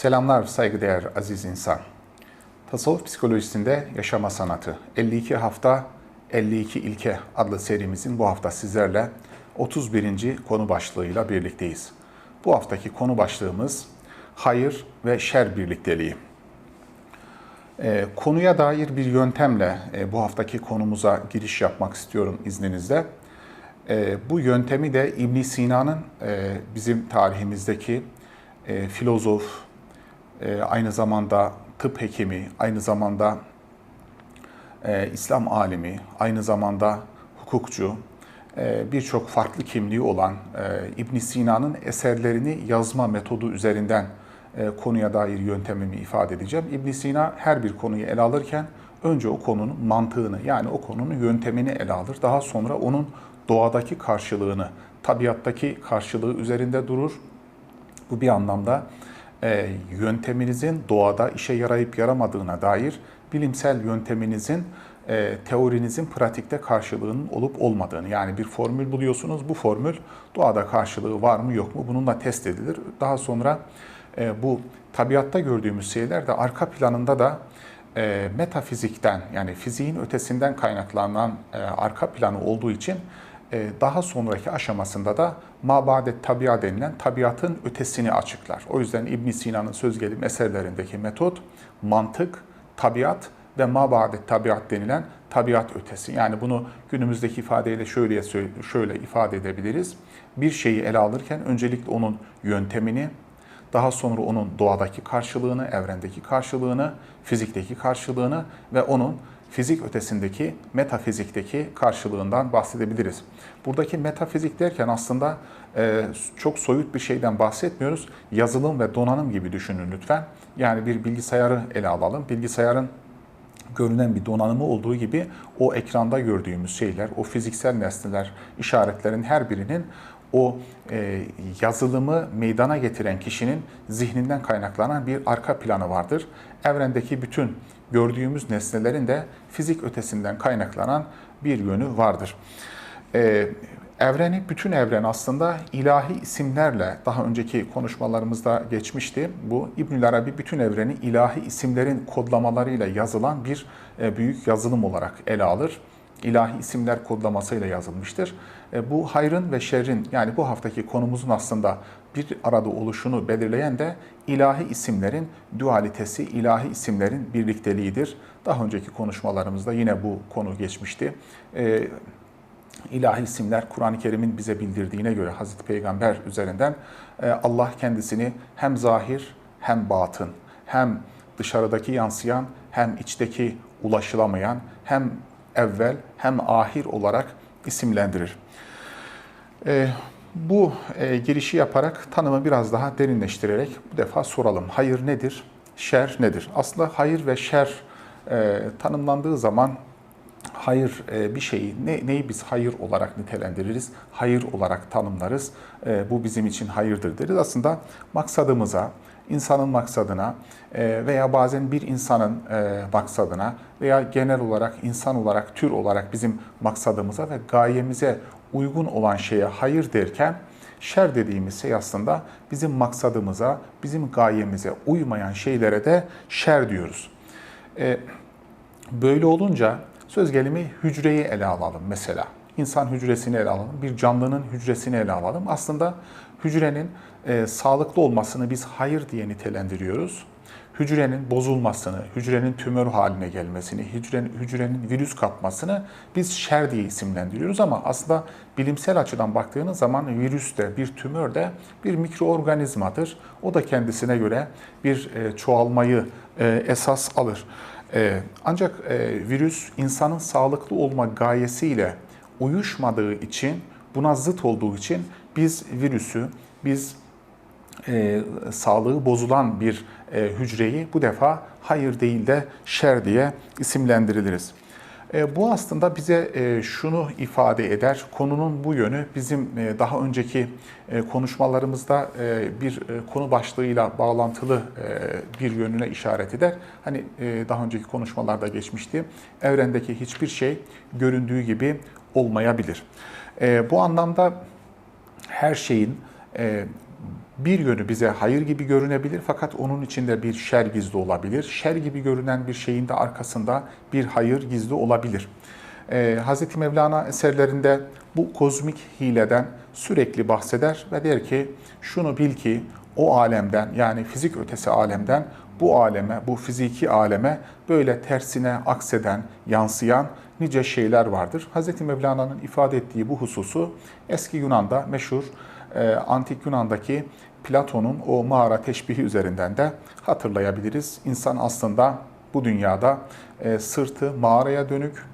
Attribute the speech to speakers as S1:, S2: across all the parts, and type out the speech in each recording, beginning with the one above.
S1: Selamlar saygıdeğer aziz insan. Tasavvuf psikolojisinde yaşama sanatı 52 hafta 52 ilke adlı serimizin bu hafta sizlerle 31. konu başlığıyla birlikteyiz. Bu haftaki konu başlığımız hayır ve şer birlikteliği. E, konuya dair bir yöntemle e, bu haftaki konumuza giriş yapmak istiyorum izninizle. E, bu yöntemi de İbn Sina'nın e, bizim tarihimizdeki e, filozof, e, aynı zamanda tıp hekimi, aynı zamanda e, İslam alimi, aynı zamanda hukukçu, e, birçok farklı kimliği olan e, İbn Sina'nın eserlerini yazma metodu üzerinden e, konuya dair yöntemimi ifade edeceğim. İbn Sina her bir konuyu ele alırken önce o konunun mantığını yani o konunun yöntemini ele alır. Daha sonra onun doğadaki karşılığını, tabiattaki karşılığı üzerinde durur. Bu bir anlamda e, yönteminizin doğada işe yarayıp yaramadığına dair bilimsel yönteminizin e, teorinizin pratikte karşılığının olup olmadığını yani bir formül buluyorsunuz bu formül doğada karşılığı var mı yok mu bununla test edilir. Daha sonra e, bu tabiatta gördüğümüz şeyler de arka planında da e, metafizikten yani fiziğin ötesinden kaynaklanan e, arka planı olduğu için daha sonraki aşamasında da mabadet tabia denilen tabiatın ötesini açıklar. O yüzden İbn Sina'nın söz gelimi eserlerindeki metot mantık, tabiat ve mabadet tabiat denilen tabiat ötesi. Yani bunu günümüzdeki ifadeyle şöyle şöyle ifade edebiliriz. Bir şeyi ele alırken öncelikle onun yöntemini, daha sonra onun doğadaki karşılığını, evrendeki karşılığını, fizikteki karşılığını ve onun fizik ötesindeki metafizikteki karşılığından bahsedebiliriz. Buradaki metafizik derken aslında e, çok soyut bir şeyden bahsetmiyoruz. Yazılım ve donanım gibi düşünün lütfen. Yani bir bilgisayarı ele alalım. Bilgisayarın görünen bir donanımı olduğu gibi o ekranda gördüğümüz şeyler, o fiziksel nesneler, işaretlerin her birinin o e, yazılımı meydana getiren kişinin zihninden kaynaklanan bir arka planı vardır. Evrendeki bütün gördüğümüz nesnelerin de fizik ötesinden kaynaklanan bir yönü vardır. E, evreni, bütün evren aslında ilahi isimlerle, daha önceki konuşmalarımızda geçmişti. Bu İbnül Arabi bütün evreni ilahi isimlerin kodlamalarıyla yazılan bir e, büyük yazılım olarak ele alır ilahi isimler kodlamasıyla yazılmıştır. E, bu hayrın ve şerrin yani bu haftaki konumuzun aslında bir arada oluşunu belirleyen de ilahi isimlerin dualitesi, ilahi isimlerin birlikteliğidir. Daha önceki konuşmalarımızda yine bu konu geçmişti. E, ilahi isimler Kur'an-ı Kerim'in bize bildirdiğine göre Hazreti Peygamber üzerinden e, Allah kendisini hem zahir hem batın, hem dışarıdaki yansıyan hem içteki ulaşılamayan hem evvel hem ahir olarak isimlendirir. Bu e, girişi yaparak tanımı biraz daha derinleştirerek bu defa soralım. Hayır nedir? Şer nedir? Aslında hayır ve şer e, tanımlandığı zaman hayır e, bir şeyi ne, neyi biz hayır olarak nitelendiririz? Hayır olarak tanımlarız. E, bu bizim için hayırdır deriz. Aslında maksadımıza, insanın maksadına e, veya bazen bir insanın e, maksadına veya genel olarak insan olarak, tür olarak bizim maksadımıza ve gayemize uygun olan şeye hayır derken şer dediğimiz şey aslında bizim maksadımıza, bizim gayemize uymayan şeylere de şer diyoruz. E, böyle olunca söz gelimi hücreyi ele alalım mesela. İnsan hücresini ele alalım, bir canlının hücresini ele alalım. Aslında hücrenin e, sağlıklı olmasını biz hayır diye nitelendiriyoruz. Hücrenin bozulmasını, hücrenin tümör haline gelmesini, hücrenin, hücrenin virüs kapmasını biz şer diye isimlendiriyoruz ama aslında bilimsel açıdan baktığınız zaman virüs de bir tümör de bir mikroorganizmadır. O da kendisine göre bir e, çoğalmayı e, esas alır. E, ancak e, virüs insanın sağlıklı olma gayesiyle uyuşmadığı için, buna zıt olduğu için biz virüsü, biz e, sağlığı bozulan bir e, hücreyi bu defa hayır değil de şer diye isimlendiriliriz. E, bu aslında bize e, şunu ifade eder. Konunun bu yönü bizim e, daha önceki e, konuşmalarımızda e, bir e, konu başlığıyla bağlantılı e, bir yönüne işaret eder. Hani e, daha önceki konuşmalarda geçmişti. Evrendeki hiçbir şey göründüğü gibi olmayabilir. E, bu anlamda her şeyin e, bir yönü bize hayır gibi görünebilir fakat onun içinde bir şer gizli olabilir. Şer gibi görünen bir şeyin de arkasında bir hayır gizli olabilir. Ee, Hz. Mevlana eserlerinde bu kozmik hileden sürekli bahseder ve der ki şunu bil ki o alemden yani fizik ötesi alemden bu aleme, bu fiziki aleme böyle tersine akseden, yansıyan nice şeyler vardır. Hz. Mevlana'nın ifade ettiği bu hususu eski Yunan'da meşhur e, antik Yunan'daki Platon'un o mağara teşbihi üzerinden de hatırlayabiliriz. İnsan aslında bu dünyada e, sırtı mağaraya dönük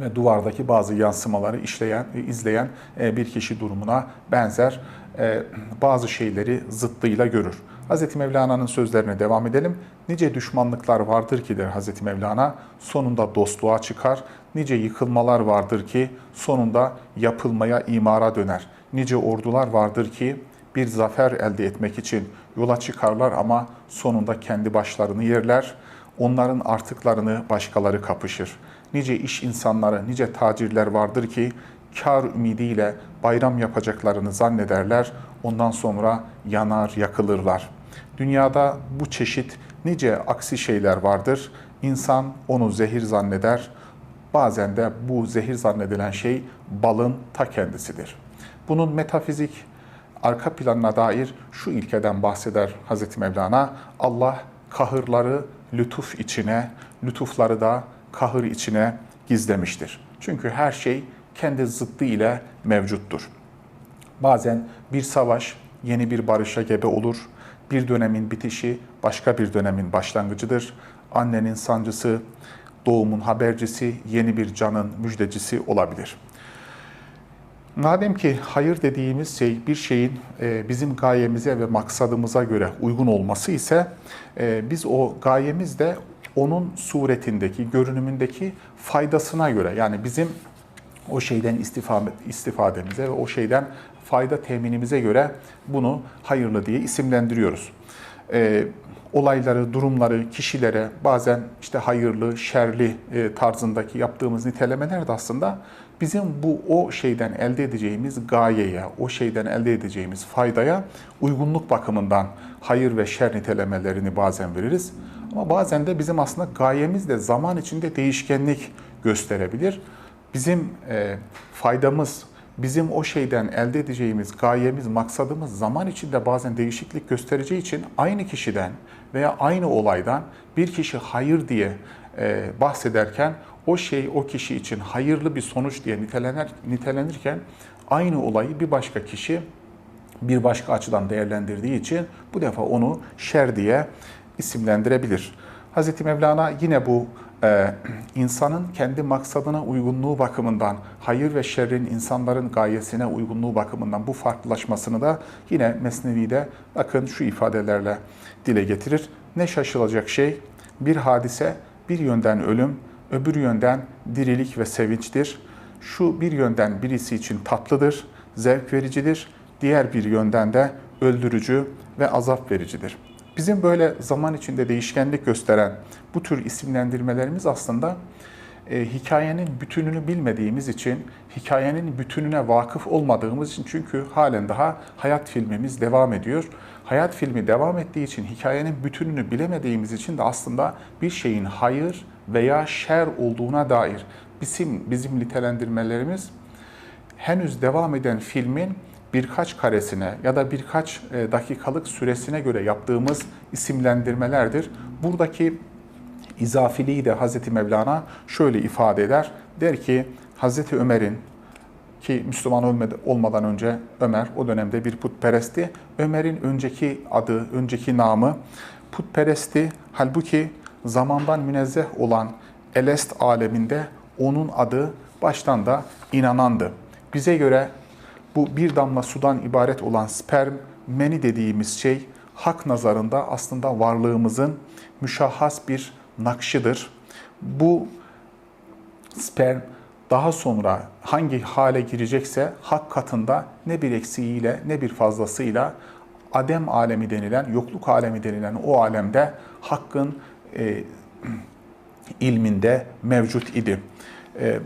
S1: ve duvardaki bazı yansımaları işleyen, izleyen e, bir kişi durumuna benzer. E, bazı şeyleri zıttıyla görür. Hz. Mevlana'nın sözlerine devam edelim. Nice düşmanlıklar vardır ki der Hz. Mevlana, sonunda dostluğa çıkar. Nice yıkılmalar vardır ki sonunda yapılmaya, imara döner. Nice ordular vardır ki bir zafer elde etmek için yola çıkarlar ama sonunda kendi başlarını yerler. Onların artıklarını başkaları kapışır. Nice iş insanları, nice tacirler vardır ki kar ümidiyle bayram yapacaklarını zannederler. Ondan sonra yanar, yakılırlar. Dünyada bu çeşit nice aksi şeyler vardır. İnsan onu zehir zanneder. Bazen de bu zehir zannedilen şey balın ta kendisidir. Bunun metafizik arka planına dair şu ilkeden bahseder Hazreti Mevlana. Allah kahırları lütuf içine, lütufları da kahır içine gizlemiştir. Çünkü her şey kendi zıttı ile mevcuttur. Bazen bir savaş yeni bir barışa gebe olur. Bir dönemin bitişi başka bir dönemin başlangıcıdır. Annenin sancısı, doğumun habercisi, yeni bir canın müjdecisi olabilir. Madem ki hayır dediğimiz şey bir şeyin e, bizim gayemize ve maksadımıza göre uygun olması ise e, biz o gayemizde onun suretindeki, görünümündeki faydasına göre yani bizim o şeyden istifademize ve o şeyden fayda teminimize göre bunu hayırlı diye isimlendiriyoruz. Olayları, durumları, kişilere bazen işte hayırlı, şerli e, tarzındaki yaptığımız nitelemeler de aslında bizim bu o şeyden elde edeceğimiz gayeye, o şeyden elde edeceğimiz faydaya uygunluk bakımından hayır ve şer nitelemelerini bazen veririz. Ama bazen de bizim aslında gayemiz de zaman içinde değişkenlik gösterebilir. Bizim e, faydamız, bizim o şeyden elde edeceğimiz gayemiz, maksadımız zaman içinde bazen değişiklik göstereceği için aynı kişiden veya aynı olaydan bir kişi hayır diye e, bahsederken o şey o kişi için hayırlı bir sonuç diye nitelenir, nitelenirken aynı olayı bir başka kişi bir başka açıdan değerlendirdiği için bu defa onu şer diye isimlendirebilir. Hz. Mevlana yine bu e, insanın kendi maksadına uygunluğu bakımından, hayır ve şerrin insanların gayesine uygunluğu bakımından bu farklılaşmasını da yine Mesnevi'de bakın şu ifadelerle dile getirir. Ne şaşılacak şey, bir hadise bir yönden ölüm, öbür yönden dirilik ve sevinçtir. Şu bir yönden birisi için tatlıdır, zevk vericidir, diğer bir yönden de öldürücü ve azap vericidir. Bizim böyle zaman içinde değişkenlik gösteren bu tür isimlendirmelerimiz aslında e, hikayenin bütününü bilmediğimiz için, hikayenin bütününe vakıf olmadığımız için çünkü halen daha hayat filmimiz devam ediyor. Hayat filmi devam ettiği için hikayenin bütününü bilemediğimiz için de aslında bir şeyin hayır veya şer olduğuna dair bizim bizim nitelendirmelerimiz henüz devam eden filmin birkaç karesine ya da birkaç e, dakikalık süresine göre yaptığımız isimlendirmelerdir. Buradaki izafiliği de Hz. Mevlana şöyle ifade eder. Der ki Hz. Ömer'in ki Müslüman olmadan önce Ömer o dönemde bir putperestti. Ömer'in önceki adı, önceki namı putperestti. Halbuki zamandan münezzeh olan Elest aleminde onun adı baştan da inanandı. Bize göre bu bir damla sudan ibaret olan sperm meni dediğimiz şey hak nazarında aslında varlığımızın müşahhas bir nakşıdır. Bu sperm daha sonra hangi hale girecekse hak katında ne bir eksiğiyle ne bir fazlasıyla adem alemi denilen, yokluk alemi denilen o alemde hakkın e, ilminde mevcut idi. E,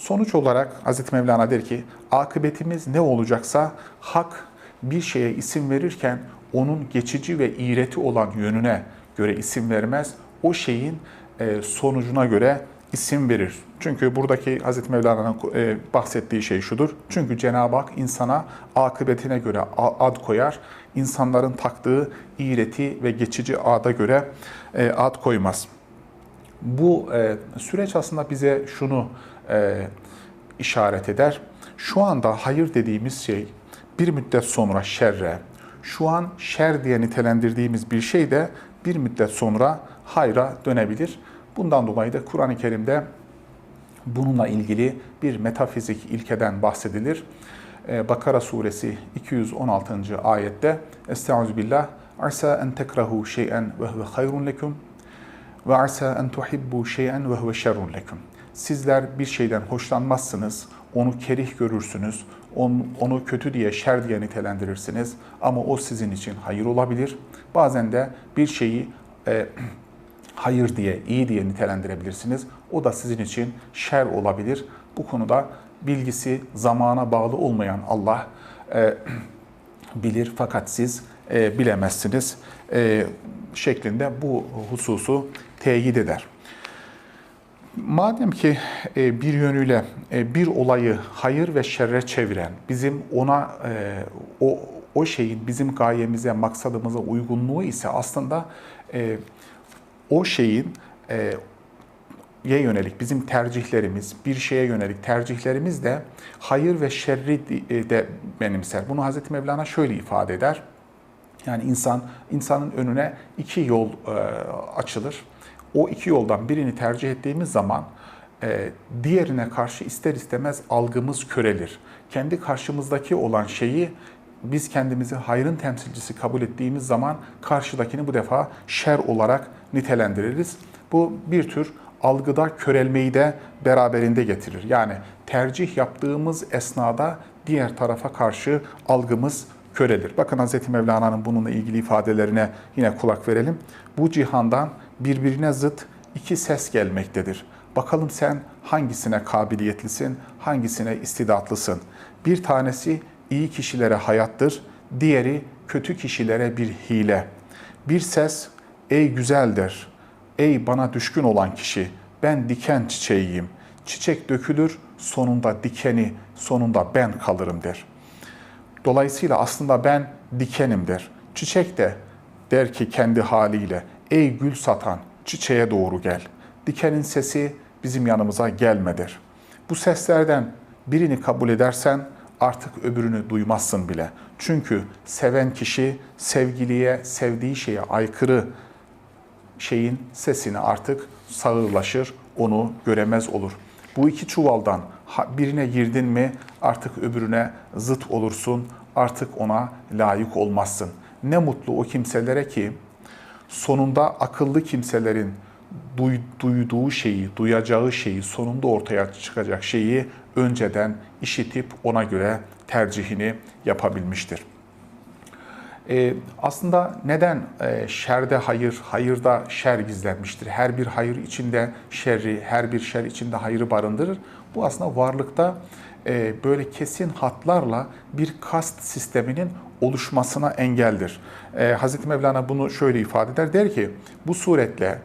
S1: Sonuç olarak Hz. Mevlana der ki, akıbetimiz ne olacaksa hak bir şeye isim verirken onun geçici ve iğreti olan yönüne göre isim vermez. O şeyin e, sonucuna göre isim verir. Çünkü buradaki Hazreti Mevlana'nın e, bahsettiği şey şudur. Çünkü Cenab-ı Hak insana akıbetine göre ad koyar. İnsanların taktığı iğreti ve geçici ada göre e, ad koymaz. Bu süreç aslında bize şunu işaret eder. Şu anda hayır dediğimiz şey bir müddet sonra şerre, şu an şer diye nitelendirdiğimiz bir şey de bir müddet sonra hayra dönebilir. Bundan dolayı da Kur'an-ı Kerim'de bununla ilgili bir metafizik ilkeden bahsedilir. Ee, Bakara suresi 216. ayette Estaizu billah Asa en tekrahu şey'en ve huve hayrun lekum ve asa en tuhibbu şey'en ve huve şerrun lekum. Sizler bir şeyden hoşlanmazsınız, onu kerih görürsünüz, onu, kötü diye, şer diye nitelendirirsiniz ama o sizin için hayır olabilir. Bazen de bir şeyi e, hayır diye, iyi diye nitelendirebilirsiniz. O da sizin için şer olabilir. Bu konuda bilgisi zamana bağlı olmayan Allah e, bilir fakat siz e, bilemezsiniz e, şeklinde bu hususu teyit eder. Madem ki e, bir yönüyle e, bir olayı hayır ve şerre çeviren, bizim ona e, o o şeyin bizim gayemize, maksadımıza uygunluğu ise aslında o şeyin ye yönelik bizim tercihlerimiz, bir şeye yönelik tercihlerimiz de hayır ve şerri de benimser. Bunu Hazreti Mevlana şöyle ifade eder. Yani insan insanın önüne iki yol açılır o iki yoldan birini tercih ettiğimiz zaman e, diğerine karşı ister istemez algımız körelir. Kendi karşımızdaki olan şeyi biz kendimizi hayrın temsilcisi kabul ettiğimiz zaman karşıdakini bu defa şer olarak nitelendiririz. Bu bir tür algıda körelmeyi de beraberinde getirir. Yani tercih yaptığımız esnada diğer tarafa karşı algımız körelir. Bakın Hz. Mevlana'nın bununla ilgili ifadelerine yine kulak verelim. Bu cihandan birbirine zıt iki ses gelmektedir. Bakalım sen hangisine kabiliyetlisin, hangisine istidatlısın. Bir tanesi iyi kişilere hayattır, diğeri kötü kişilere bir hile. Bir ses, ey güzeldir, ey bana düşkün olan kişi, ben diken çiçeğiyim. Çiçek dökülür, sonunda dikeni, sonunda ben kalırım der. Dolayısıyla aslında ben dikenimdir. Çiçek de der ki kendi haliyle, Ey gül satan, çiçeğe doğru gel. Dikenin sesi bizim yanımıza gelmedir. Bu seslerden birini kabul edersen artık öbürünü duymazsın bile. Çünkü seven kişi sevgiliye, sevdiği şeye aykırı şeyin sesini artık sağırlaşır, onu göremez olur. Bu iki çuvaldan birine girdin mi artık öbürüne zıt olursun, artık ona layık olmazsın. Ne mutlu o kimselere ki sonunda akıllı kimselerin duyduğu şeyi, duyacağı şeyi, sonunda ortaya çıkacak şeyi önceden işitip ona göre tercihini yapabilmiştir. Ee, aslında neden e, şerde hayır, hayırda şer gizlenmiştir? Her bir hayır içinde şerri, her bir şer içinde hayırı barındırır. Bu aslında varlıkta e, böyle kesin hatlarla bir kast sisteminin oluşmasına engeldir. E, Hz. Mevlana bunu şöyle ifade eder. Der ki bu suretle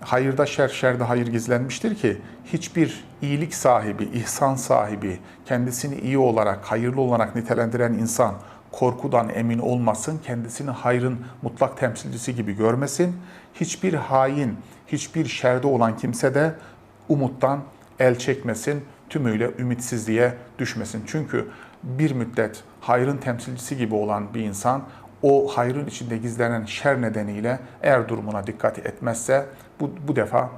S1: hayırda şer, şerde hayır gizlenmiştir ki hiçbir iyilik sahibi, ihsan sahibi, kendisini iyi olarak, hayırlı olarak nitelendiren insan korkudan emin olmasın, kendisini hayrın mutlak temsilcisi gibi görmesin. Hiçbir hain, hiçbir şerde olan kimse de umuttan el çekmesin, tümüyle ümitsizliğe düşmesin. Çünkü bir müddet hayrın temsilcisi gibi olan bir insan o hayrın içinde gizlenen şer nedeniyle eğer durumuna dikkat etmezse bu, bu defa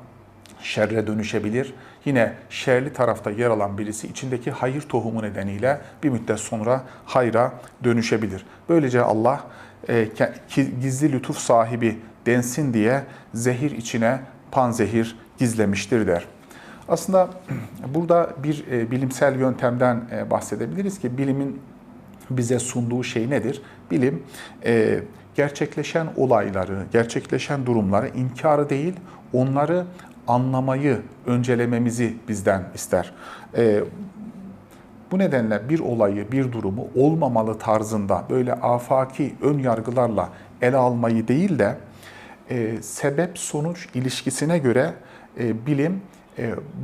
S1: şerre dönüşebilir. Yine şerli tarafta yer alan birisi içindeki hayır tohumu nedeniyle bir müddet sonra hayra dönüşebilir. Böylece Allah e, gizli lütuf sahibi densin diye zehir içine panzehir gizlemiştir der. Aslında burada bir e, bilimsel yöntemden e, bahsedebiliriz ki bilimin bize sunduğu şey nedir? Bilim e, gerçekleşen olayları, gerçekleşen durumları inkarı değil, onları anlamayı öncelememizi bizden ister. Bu nedenle bir olayı, bir durumu olmamalı tarzında böyle afaki ön yargılarla ele almayı değil de e, sebep-sonuç ilişkisine göre e, bilim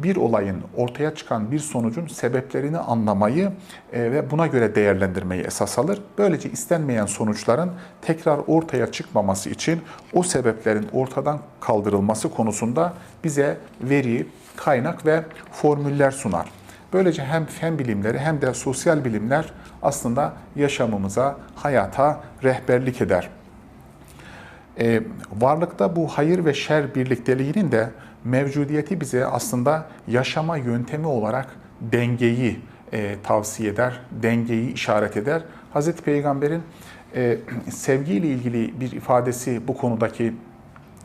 S1: bir olayın ortaya çıkan bir sonucun sebeplerini anlamayı e, ve buna göre değerlendirmeyi esas alır. Böylece istenmeyen sonuçların tekrar ortaya çıkmaması için o sebeplerin ortadan kaldırılması konusunda bize veri, kaynak ve formüller sunar. Böylece hem fen bilimleri hem de sosyal bilimler aslında yaşamımıza, hayata rehberlik eder. Ee, varlıkta bu hayır ve şer birlikteliğinin de mevcudiyeti bize aslında yaşama yöntemi olarak dengeyi e, tavsiye eder, dengeyi işaret eder. Hz. Peygamber'in e, sevgiyle ilgili bir ifadesi bu konudaki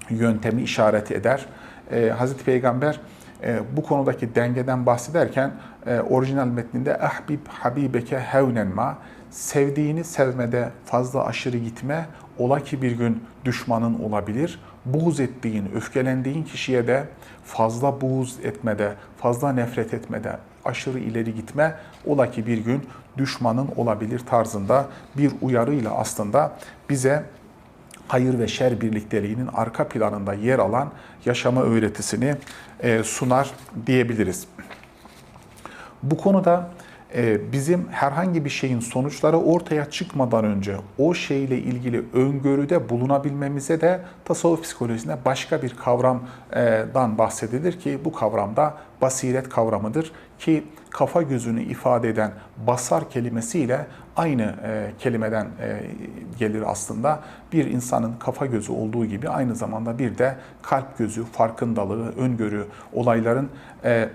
S1: yöntemi işaret eder. E, Hz. Peygamber e, bu konudaki dengeden bahsederken e, orijinal metninde ahbib habibeke hevnen ma sevdiğini sevmede fazla aşırı gitme ola ki bir gün düşmanın olabilir. Buğz ettiğin, öfkelendiğin kişiye de fazla buğz etmede, fazla nefret etmede aşırı ileri gitme ola ki bir gün düşmanın olabilir tarzında bir uyarıyla aslında bize hayır ve şer birlikteliğinin arka planında yer alan yaşama öğretisini e, sunar diyebiliriz. Bu konuda bizim herhangi bir şeyin sonuçları ortaya çıkmadan önce o şeyle ilgili öngörüde bulunabilmemize de tasavvuf psikolojisinde başka bir kavramdan bahsedilir ki bu kavramda basiret kavramıdır ki kafa gözünü ifade eden basar kelimesiyle aynı e, kelimeden e, gelir aslında. Bir insanın kafa gözü olduğu gibi aynı zamanda bir de kalp gözü, farkındalığı, öngörü, olayların e,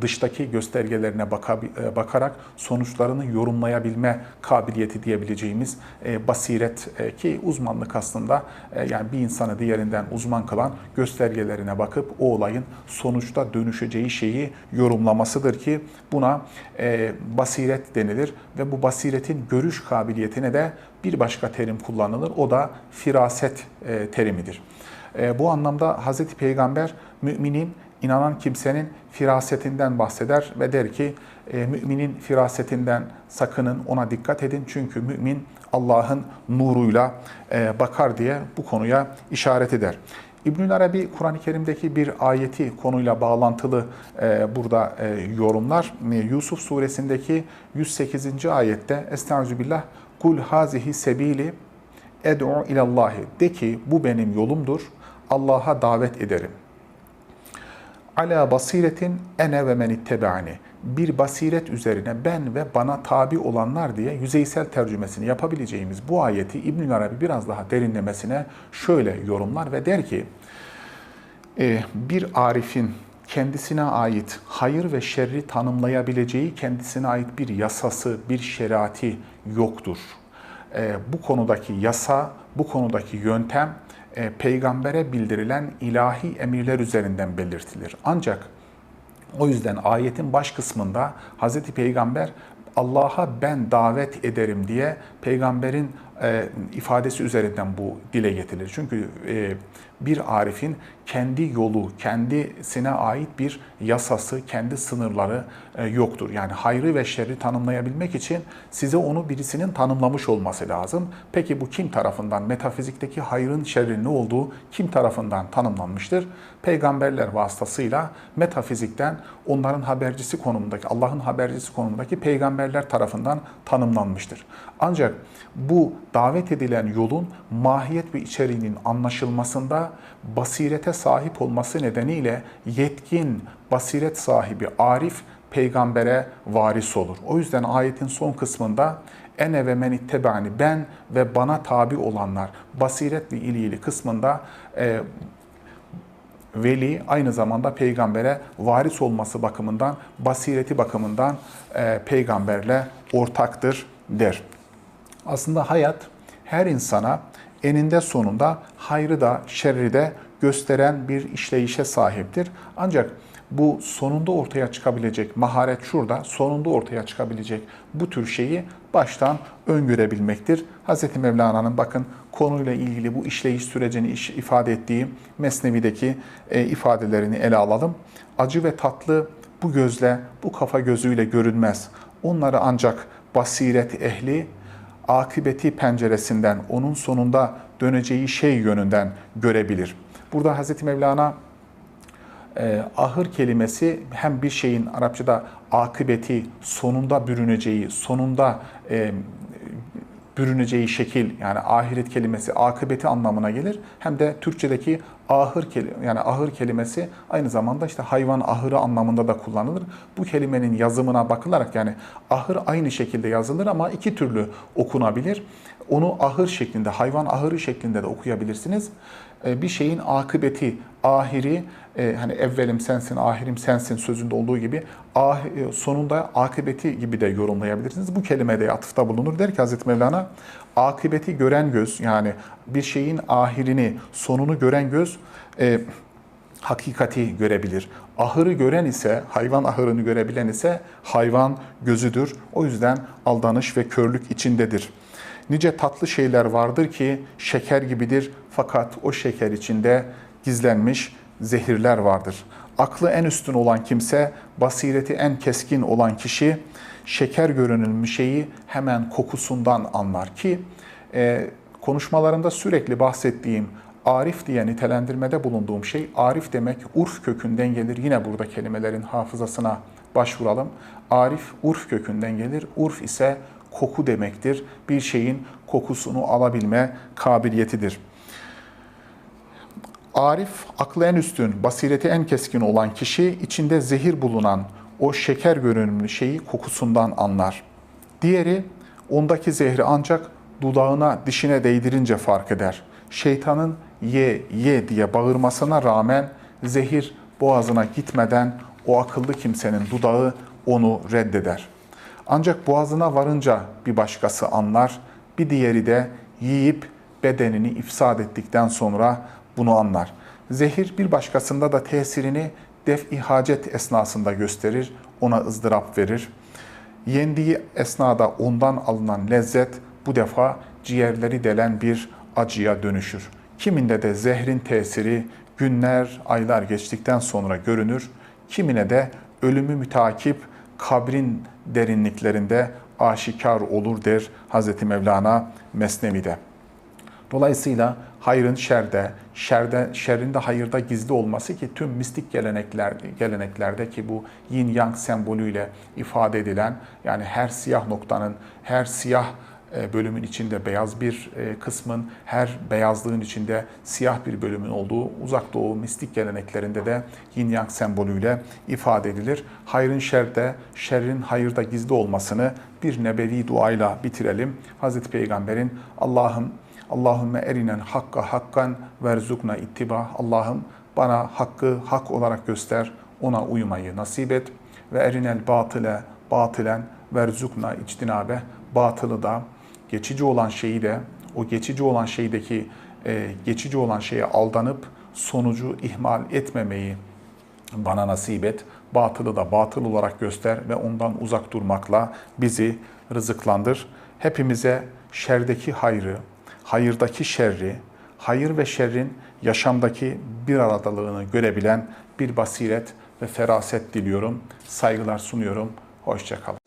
S1: dıştaki göstergelerine e, bakarak sonuçlarını yorumlayabilme kabiliyeti diyebileceğimiz e, basiret ki uzmanlık aslında yani bir insanı diğerinden uzman kılan göstergelerine bakıp o olayın sonuçta dönüşeceği şeyi yorumlamasıdır ki buna basiret denilir ve bu basiretin görüş kabiliyetine de bir başka terim kullanılır. O da firaset terimidir. Bu anlamda Hz. Peygamber müminin inanan kimsenin firasetinden bahseder ve der ki e, müminin firasetinden sakının ona dikkat edin çünkü mümin Allah'ın nuruyla e, bakar diye bu konuya işaret eder. İbnül Arabi Kur'an-ı Kerim'deki bir ayeti konuyla bağlantılı e, burada e, yorumlar. E, Yusuf suresindeki 108. ayette Estağfirullah kul hazihi sebili ed'u ilallahi de ki bu benim yolumdur. Allah'a davet ederim. Ala basiretin ene ve men ittebe'ani. Bir basiret üzerine ben ve bana tabi olanlar diye yüzeysel tercümesini yapabileceğimiz bu ayeti İbn Arabi biraz daha derinlemesine şöyle yorumlar ve der ki e, bir arifin kendisine ait hayır ve şerri tanımlayabileceği kendisine ait bir yasası, bir şeriati yoktur. E, bu konudaki yasa, bu konudaki yöntem e, peygambere bildirilen ilahi emirler üzerinden belirtilir. Ancak o yüzden ayetin baş kısmında Hz. Peygamber Allah'a ben davet ederim diye peygamberin e, ifadesi üzerinden bu dile getirilir. Çünkü e, bir arifin kendi yolu, kendisine ait bir yasası, kendi sınırları e, yoktur. Yani hayrı ve şerri tanımlayabilmek için size onu birisinin tanımlamış olması lazım. Peki bu kim tarafından, metafizikteki hayrın, şerrin ne olduğu kim tarafından tanımlanmıştır? Peygamberler vasıtasıyla metafizikten onların habercisi konumundaki, Allah'ın habercisi konumundaki peygamberler tarafından tanımlanmıştır. Ancak bu davet edilen yolun mahiyet ve içeriğinin anlaşılmasında basirete sahip olması nedeniyle yetkin, basiret sahibi arif peygambere varis olur. O yüzden ayetin son kısmında ene ve men ittebani ben ve bana tabi olanlar basiretle ilgili kısmında e, veli aynı zamanda peygambere varis olması bakımından, basireti bakımından e, peygamberle ortaktır der. Aslında hayat her insana eninde sonunda hayrı da şerri de gösteren bir işleyişe sahiptir. Ancak bu sonunda ortaya çıkabilecek maharet şurada, sonunda ortaya çıkabilecek bu tür şeyi baştan öngörebilmektir. Hz. Mevlana'nın bakın konuyla ilgili bu işleyiş sürecini ifade ettiği Mesnevi'deki e, ifadelerini ele alalım. Acı ve tatlı bu gözle, bu kafa gözüyle görünmez. Onları ancak basiret ehli, akıbeti penceresinden, onun sonunda döneceği şey yönünden görebilir. Burada Hz. Mevlana e, ahır kelimesi hem bir şeyin Arapçada akıbeti, sonunda bürüneceği, sonunda e, bürüneceği şekil yani ahiret kelimesi akıbeti anlamına gelir. Hem de Türkçedeki ahır yani ahır kelimesi aynı zamanda işte hayvan ahırı anlamında da kullanılır. Bu kelimenin yazımına bakılarak yani ahır aynı şekilde yazılır ama iki türlü okunabilir. Onu ahır şeklinde, hayvan ahırı şeklinde de okuyabilirsiniz. E, Bir şeyin akıbeti, ahiri, e, hani evvelim sensin, ahirim sensin sözünde olduğu gibi ah, e, sonunda akıbeti gibi de yorumlayabilirsiniz. Bu kelimede atıfta bulunur. Der ki Hazreti Mevlana, akıbeti gören göz yani bir şeyin ahirini, sonunu gören göz e, hakikati görebilir. Ahırı gören ise, hayvan ahırını görebilen ise hayvan gözüdür. O yüzden aldanış ve körlük içindedir. Nice tatlı şeyler vardır ki şeker gibidir fakat o şeker içinde gizlenmiş zehirler vardır. Aklı en üstün olan kimse, basireti en keskin olan kişi şeker görünülmüş şeyi hemen kokusundan anlar ki e, konuşmalarımda sürekli bahsettiğim Arif diye nitelendirmede bulunduğum şey, arif demek urf kökünden gelir. Yine burada kelimelerin hafızasına başvuralım. Arif urf kökünden gelir. Urf ise koku demektir. Bir şeyin kokusunu alabilme kabiliyetidir. Arif, aklı en üstün, basireti en keskin olan kişi içinde zehir bulunan o şeker görünümlü şeyi kokusundan anlar. Diğeri ondaki zehri ancak dudağına, dişine değdirince fark eder. Şeytanın ye, ye diye bağırmasına rağmen zehir boğazına gitmeden o akıllı kimsenin dudağı onu reddeder. Ancak boğazına varınca bir başkası anlar, bir diğeri de yiyip bedenini ifsad ettikten sonra bunu anlar. Zehir bir başkasında da tesirini def-i hacet esnasında gösterir, ona ızdırap verir. Yendiği esnada ondan alınan lezzet bu defa ciğerleri delen bir acıya dönüşür. Kiminde de zehrin tesiri günler, aylar geçtikten sonra görünür. Kimine de ölümü mütakip kabrin derinliklerinde aşikar olur der Hz. Mevlana Mesnevi'de. Dolayısıyla hayrın şerde, şerde şerrin de hayırda gizli olması ki tüm mistik gelenekler geleneklerde ki bu yin yang sembolüyle ifade edilen yani her siyah noktanın, her siyah e, bölümün içinde beyaz bir e, kısmın, her beyazlığın içinde siyah bir bölümün olduğu uzak doğu mistik geleneklerinde de yin yang sembolüyle ifade edilir. Hayrın şerde, şerrin hayırda gizli olmasını bir nebevi duayla bitirelim. Hazreti Peygamber'in Allah'ım Allahümme erinen hakka hakkan verzukna ittiba. Allah'ım bana hakkı hak olarak göster, ona uymayı nasip et. Ve erinel batıle batılen verzukna içtinabe. Batılı da geçici olan şeyi de o geçici olan şeydeki e, geçici olan şeye aldanıp sonucu ihmal etmemeyi bana nasip et. Batılı da batıl olarak göster ve ondan uzak durmakla bizi rızıklandır. Hepimize şerdeki hayrı, hayırdaki şerri, hayır ve şerrin yaşamdaki bir aradalığını görebilen bir basiret ve feraset diliyorum. Saygılar sunuyorum. Hoşçakalın.